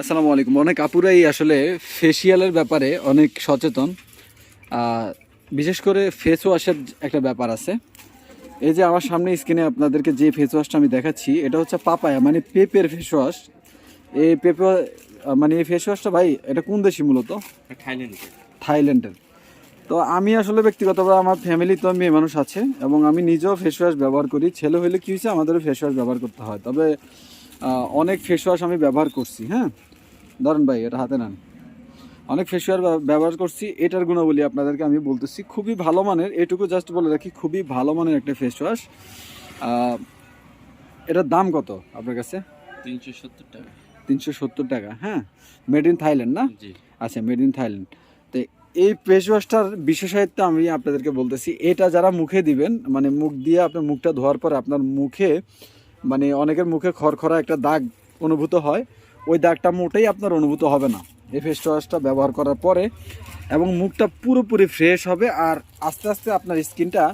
আসসালামু আলাইকুম। অনেক আপুরাই আসলে ফেসিয়ালের ব্যাপারে অনেক সচেতন। বিশেষ করে ফেস ওয়াশের একটা ব্যাপার আছে। এই যে আমার সামনে স্ক্রিনে আপনাদেরকে যে ফেস ওয়াশটা আমি দেখাচ্ছি এটা হচ্ছে পাপায়া মানে পেঁপের ফেস ওয়াশ এই পেঁপে মানে এই ফেস ওয়াশটা ভাই এটা কোন দেশি মূলত? থাইল্যান্ডে থাইল্যান্ডের। তো আমি আসলে ব্যক্তিগতভাবে আমার ফ্যামিলি তো মেয়ে মানুষ আছে এবং আমি নিজেও ফেস ওয়াশ ব্যবহার করি। ছেলে হলে কী হয়েছে আমাদেরও ফেস ওয়াশ ব্যবহার করতে হয়। তবে অনেক ফেস ওয়াশ আমি ব্যবহার করছি হ্যাঁ? ধরেন ভাই এটা হাতে নেন। অনেক ফেসওয়াশ ব্যবহার করছি এটার গুণাবলী আপনাদেরকে আমি বলতেছি খুবই ভালো মানের এটুকু জাস্ট বলে রাখি খুবই ভালো মানের একটা ফেস ওয়াশ এটার দাম কত আপনার কাছে? তিনশো সত্তর টাকা। তিনশো সত্তর টাকা হ্যাঁ? মেড ইন থাইল্যান্ড না? আচ্ছা মেড ইন থাইল্যান্ড তো এই ফেস ওয়াশটার বিশেষত্ব আমি আপনাদেরকে বলতেছি এটা যারা মুখে দিবেন মানে মুখ দিয়ে আপনার মুখটা ধোয়ার পর আপনার মুখে মানে অনেকের মুখে খড়খড়া একটা দাগ অনুভূত হয় ওই দাগটা মোটেই আপনার অনুভূত হবে না। এই ফেস ওয়াশটা ব্যবহার করার পরে এবং মুখটা পুরোপুরি ফ্রেশ হবে আর আস্তে আস্তে আপনার স্কিনটা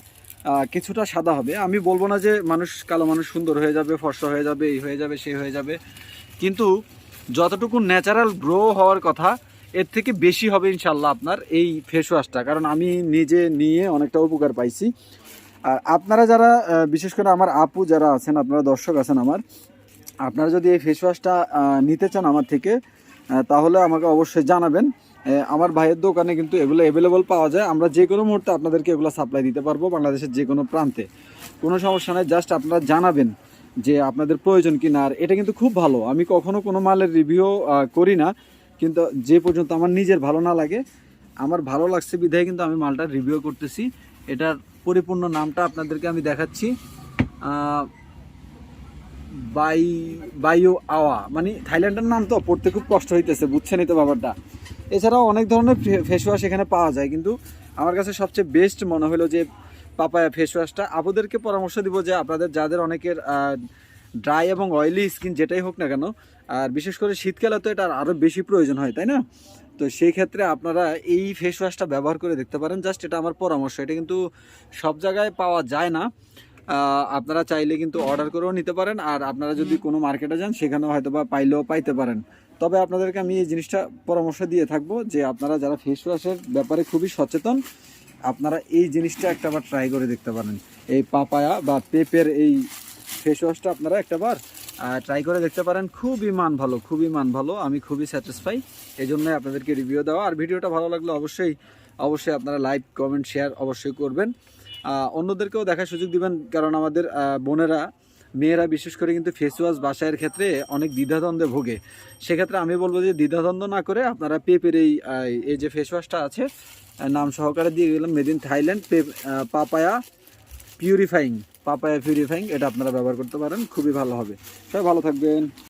কিছুটা সাদা হবে। আমি বলব না যে মানুষ কালো মানুষ সুন্দর হয়ে যাবে, ফর্সা হয়ে যাবে, এই হয়ে যাবে, সেই হয়ে যাবে। কিন্তু যতটুকু ন্যাচারাল গ্রো হওয়ার কথা, এর থেকে বেশি হবে ইনশাল্লাহ আপনার এই ফেস ওয়াশটা কারণ আমি নিজে নিয়ে অনেকটা উপকার পাইছি। আর আপনারা যারা বিশেষ করে আমার আপু যারা আছেন, আপনারা দর্শক আছেন আমার আপনারা যদি এই ফেস ওয়াশটা নিতে চান আমার থেকে তাহলে আমাকে অবশ্যই জানাবেন। আমার ভাইয়ের দোকানে কিন্তু এগুলো অ্যাভেলেবল পাওয়া যায়। আমরা যে কোনো মুহূর্তে আপনাদেরকে এগুলো সাপ্লাই দিতে পারব বাংলাদেশের যে কোনো প্রান্তে। কোনো সমস্যা নেই জাস্ট আপনারা জানাবেন যে আপনাদের প্রয়োজন কি না আর এটা কিন্তু খুব ভালো। আমি কখনো কোনো মালের রিভিউ করি না। কিন্তু যে পর্যন্ত আমার নিজের ভালো না লাগে, আমার ভালো লাগছে বিধায় কিন্তু আমি মালটা রিভিউ করতেছি। এটার পরিপূর্ণ নামটা আপনাদেরকে আমি দেখাচ্ছি। বাই, বায়ো আওয়া মানে থাইল্যান্ডের নাম তো পড়তে খুব কষ্ট হইতেছে বুঝছেনই তো ব্যাপারটা। এছাড়াও অনেক ধরনের ফেস ওয়াশ এখানে পাওয়া যায়, কিন্তু আমার কাছে সবচেয়ে বেস্ট মনে হলো যে পাপায়া ফেস ওয়াশটা আপুদেরকে পরামর্শ দিব যে আপনাদের যাদের অনেকের ড্রাই এবং অয়েলি স্কিন যেটাই হোক না কেন, আর বিশেষ করে শীতকালে তো এটা আরও বেশি প্রয়োজন হয়, তাই না? তো সেই ক্ষেত্রে আপনারা এই ফেস ওয়াশটা ব্যবহার করে দেখতে পারেন। জাস্ট এটা আমার পরামর্শ, এটা কিন্তু সব জায়গায় পাওয়া যায় না। আপনারা চাইলে কিন্তু অর্ডার করেও নিতে পারেন, আর আপনারা যদি কোনো মার্কেটে যান, সেখানেও হয়তো বা পাইলেও পাইতে পারেন। তবে আপনাদেরকে আমি এই জিনিসটা পরামর্শ দিয়ে থাকব যে আপনারা যারা ফেস ওয়াশের ব্যাপারে খুবই সচেতন, আপনারা এই জিনিসটা একটাবার ট্রাই করে দেখতে পারেন। এই পাপায়া বা পেপের এই ফেস ওয়াশটা আপনারা একটাবার ট্রাই করে দেখতে পারেন। খুবই মান ভালো, খুবই মান ভালো, আমি খুবই স্যাটিসফাই এই জন্যই আপনাদেরকে রিভিউ দেওয়া। আর ভিডিওটা ভালো লাগলে অবশ্যই অবশ্যই আপনারা লাইক কমেন্ট শেয়ার অবশ্যই করবেন। অন্যদেরকেও দেখার সুযোগ দিবেন, কারণ আমাদের বোনেরা, মেয়েরা বিশেষ করে কিন্তু ফেস ওয়াশ বাসায়ের ক্ষেত্রে অনেক দ্বিধাদ্বন্দ্বে ভোগে। সেক্ষেত্রে আমি বলব যে দ্বিধাদ্বন্দ্ব না করে আপনারা পেপের এই এই যে ফেস ওয়াশটা আছে নাম সহকারে দিয়ে গেলাম মেড ইন থাইল্যান্ড পে পাপায়া পিউরিফাইং পাপায়া পিউরিফাইং এটা আপনারা ব্যবহার করতে পারেন, খুবই ভালো হবে। সবাই ভালো থাকবেন।